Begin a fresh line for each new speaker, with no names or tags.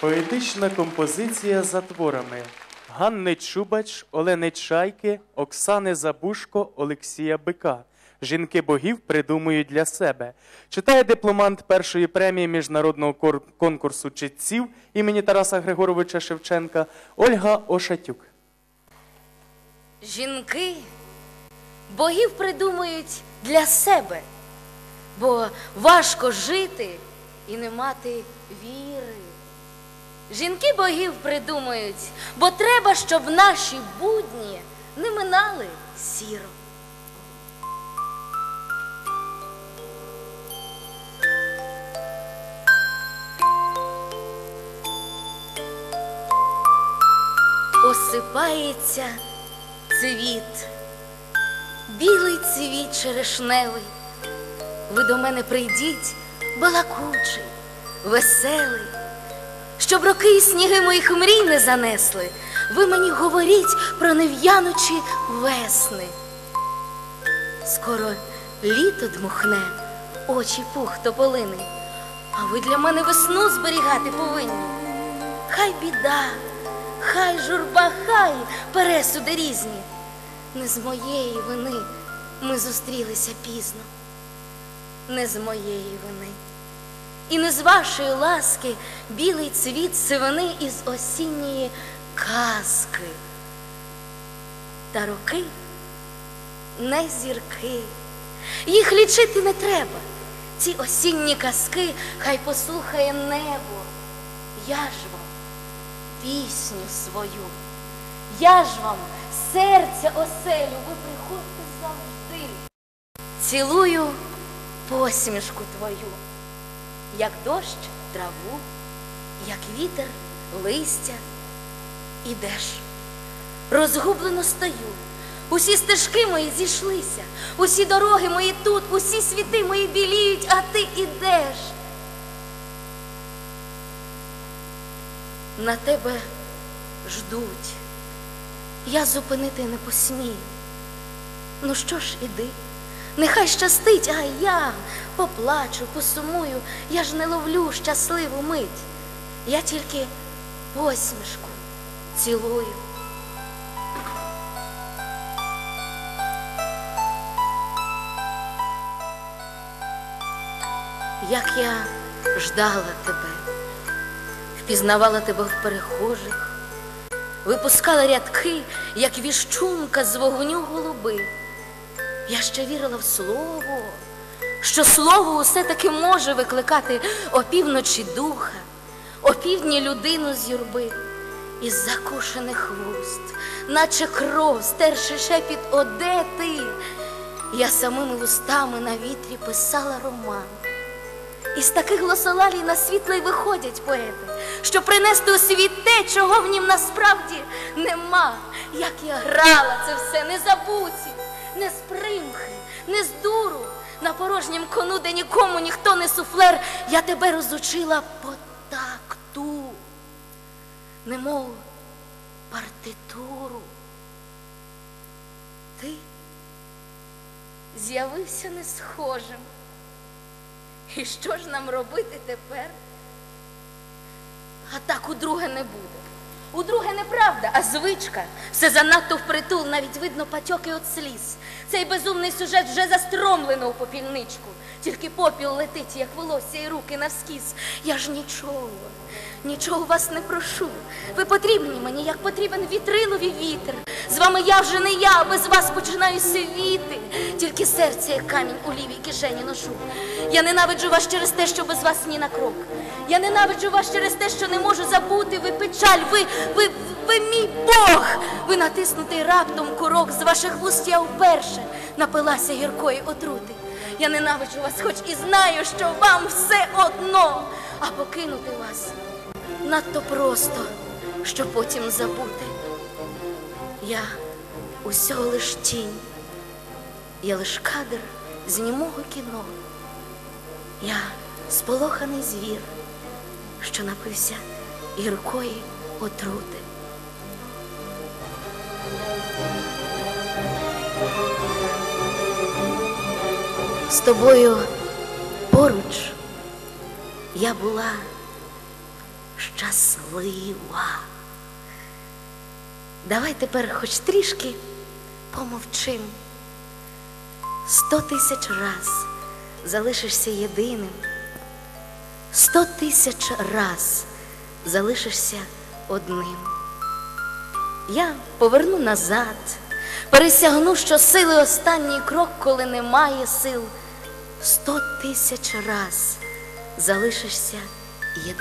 Поетична композиція за творами Ганни Чубач, Олени Чайки, Оксани Забушко, Олексія Бика. Жінки богів придумують для себе. Читає дипломант першої премії міжнародного конкурсу читців імені Тараса Григоровича Шевченка Ольга Ошатюк.
Жінки богів придумують для себе, бо важко жити і не мати віри. Жінки богів придумують, бо треба, щоб наші будні не минали сіро. Осипається цвіт, білий цвіт черешневий. Ви до мене прийдіть, балакучий, веселий, щоб роки і сніги моїх мрій не занесли. Ви мені говоріть про нев'янучі весни. Скоро літо дмухне, очі пух тополини, а ви для мене весну зберігати повинні. Хай біда, хай журба, хай пересуди різні. Не з моєї вини ми зустрілися пізно, не з моєї вини. І не з вашої ласки білий цвіт сивини із осінньої казки. Та роки не зірки, їх лічити не треба. Ці осінні казки хай послухає небо. Я ж вам пісню свою. Я ж вам серця оселю, ви приходьте завжди. Цілую посмішку твою, як дощ траву, як вітер листя. Ідеш, розгублено стою. Усі стежки мої зійшлися, усі дороги мої тут, усі світи мої біліють, а ти ідеш. На тебе ждуть. Я зупинити не посмію. Ну що ж, іди, нехай щастить, а я поплачу, посумую, я ж не ловлю щасливу мить. Я тільки посмішку цілую. Як я ждала тебе, впізнавала тебе в перехожих, випускала рядки, як віщунка з вогню голуби. Я ще вірила в слово, що слово усе таки може викликати опівночі духа, опівдні людину з юрби, із закушених вуст, наче кров, стерши шепіт оде ти. Я самими вустами на вітрі писала роман. Із таких глосолалій на світло й виходять поети, щоб принести у світ те, чого в нім насправді нема. Як я грала це все не забуті, не з примхи, не з дуру. На порожнім кону, де нікому ніхто не суфлер, я тебе розучила по такту, немов партитуру. Ти з'явився не схожим. І що ж нам робити тепер? А так удруге не буде. Удруге неправда, а звичка. Все занадто впритул, навіть видно патьоки от сліз. Цей безумний сюжет вже застромлено у попільничку. Тільки попіл летить, як волосся і руки навскіз. Я ж нічого, нічого вас не прошу. Ви потрібні мені, як потрібен вітрилові вітер. З вами я вже не я, без вас починаю сивіти. Тільки серце, як камінь у лівій кишені ношу. Я ненавиджу вас через те, що без вас ні на крок. Я ненавиджу вас через те, що не можу забути. Ви печаль, ви, ви, ви мій Бог. Ви натиснутий раптом курок з ваших вуст я вперше напилася гіркої отрути. Я ненавиджу вас, хоч і знаю, що вам все одно, а покинути вас надто просто, щоб потім забути. Я усього лиш тінь, я лиш кадр з німого кіно. Я сполоханий звір, що напився гіркої отрути. З тобою поруч я була щаслива. Давай тепер хоч трішки помовчим. Сто тисяч раз залишишся єдиним. Сто тисяч раз залишишся одним. Я поверну назад, пересягну щосили останній крок, коли немає сил. Сто тисяч раз залишишся єдиним.